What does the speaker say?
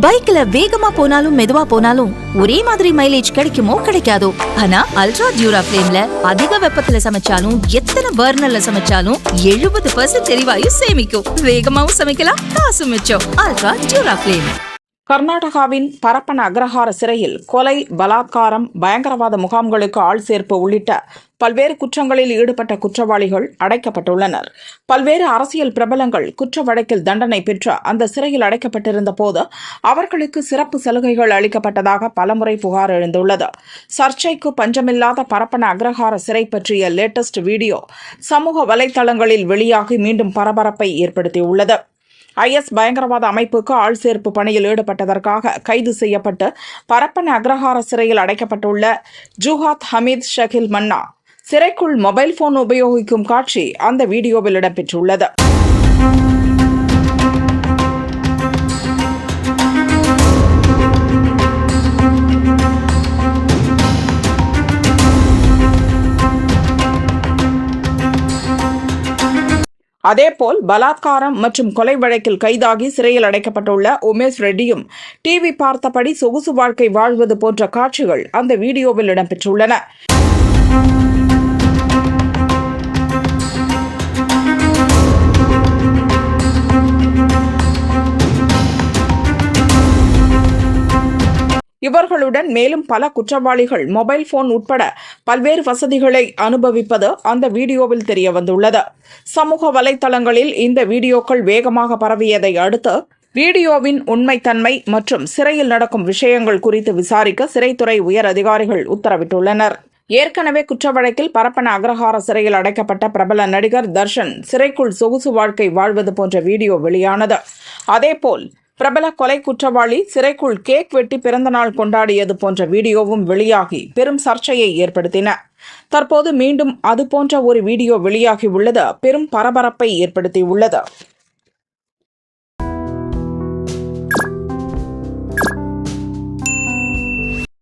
பைக்ல வேகமா போனாலும் மெதுவா போனாலும் ஒரே மாதிரி மைலேஜ் கிடைக்குமோ கிடைக்காதோ? ஆனா அல்ட்ரா டியூரா பிளேம்ல அதிக வெப்பத்துல சமைச்சாலும் எத்தனை பர்னர்ல சமைச்சாலும் எழுபது பர்சன்ட் எரிவாயு சேமிக்கும். வேகமாவும் சமைக்கலாம் காசு மிச்சம். அல்ட்ரா டியூரா பிளேம் கர்நாடகாவின் பரப்பன அக்ரஹார சிறையில் கொலை பலாத்காரம் பயங்கரவாத முகாம்களுக்கு ஆள் சேர்ப்பு உள்ளிட்ட பல்வேறு குற்றங்களில் ஈடுபட்ட குற்றவாளிகள் அடைக்கப்பட்டுள்ளனர். பல்வேறு அரசியல் பிரபலங்கள் குற்ற வழக்கில் தண்டனை பெற்று அந்த சிறையில் அடைக்கப்பட்டிருந்த போது அவர்களுக்கு சிறப்பு சலுகைகள் அளிக்கப்பட்டதாக பலமுறை புகார் எழுந்துள்ளது. சர்ச்சைக்கு பஞ்சமில்லாத பரப்பன அக்ரஹார சிறை பற்றிய லேட்டஸ்ட் வீடியோ சமூக வலைதளங்களில் வெளியாகி மீண்டும் பரபரப்பை ஏற்படுத்தியுள்ளது. ஐஎஸ் பயங்கரவாத அமைப்புக்கு ஆள் சேர்ப்பு பணியில் ஈடுபட்டதற்காக கைது செய்யப்பட்டு பரப்பன் அக்ரஹார சிறையில் அடைக்கப்பட்டுள்ள ஜூஹாத் ஹமீத் ஷகில் மன்னா. சிறைக்குள் மொபைல் போன் உபயோகிக்கும் காட்சி அந்த வீடியோவில் இடம்பெற்றுள்ளது. அதேபோல் பலாத்காரம் மற்றும் கொலை வழக்கில் கைதாகி சிறையில் அடைக்கப்பட்டுள்ள உமேஷ் ரெட்டியும் டிவி பார்த்தபடி சொகுசு வாழ்க்கை வாழ்வது போன்ற காட்சிகள் அந்த வீடியோவில் இடம்பெற்றுள்ளன. இவர்களுடன் மேலும் பல குற்றவாளிகள் மொபைல் போன் உட்பட பல்வேறு வசதிகளை அனுபவிப்பது அந்த வீடியோவில் தெரிய வந்துள்ளது சமூக வலைதளங்களில் இந்த வீடியோக்கள் வேகமாக பரவியதை அடுத்து வீடியோவின் உண்மைத்தன்மை மற்றும் சிறையில் நடக்கும் விஷயங்கள் குறித்து விசாரிக்க சிறைத்துறை உயர் அதிகாரிகள் உத்தரவிட்டுள்ளனர். ஏற்கனவே குற்ற வழக்கில் பரப்பன அக்ரஹார சிறையில் அடைக்கப்பட்ட பிரபல நடிகர் தர்ஷன் சிறைக்குள் சொகுசு வாழ்க்கை வாழ்வது போன்ற வீடியோ வெளியானது. அதேபோல் பிரபல கொலை குற்றவாளி சிறைக்குள் கேக் வெட்டி பிறந்தநாள் கொண்டாடியது போன்ற வீடியோவும் வெளியாகி பெரும் சர்ச்சையை ஏற்படுத்தின. தற்போது மீண்டும் அதுபோன்ற ஒரு வீடியோ வெளியாகி உள்ளது. பெரும் பரபரப்பை ஏற்படுத்தியுள்ளது.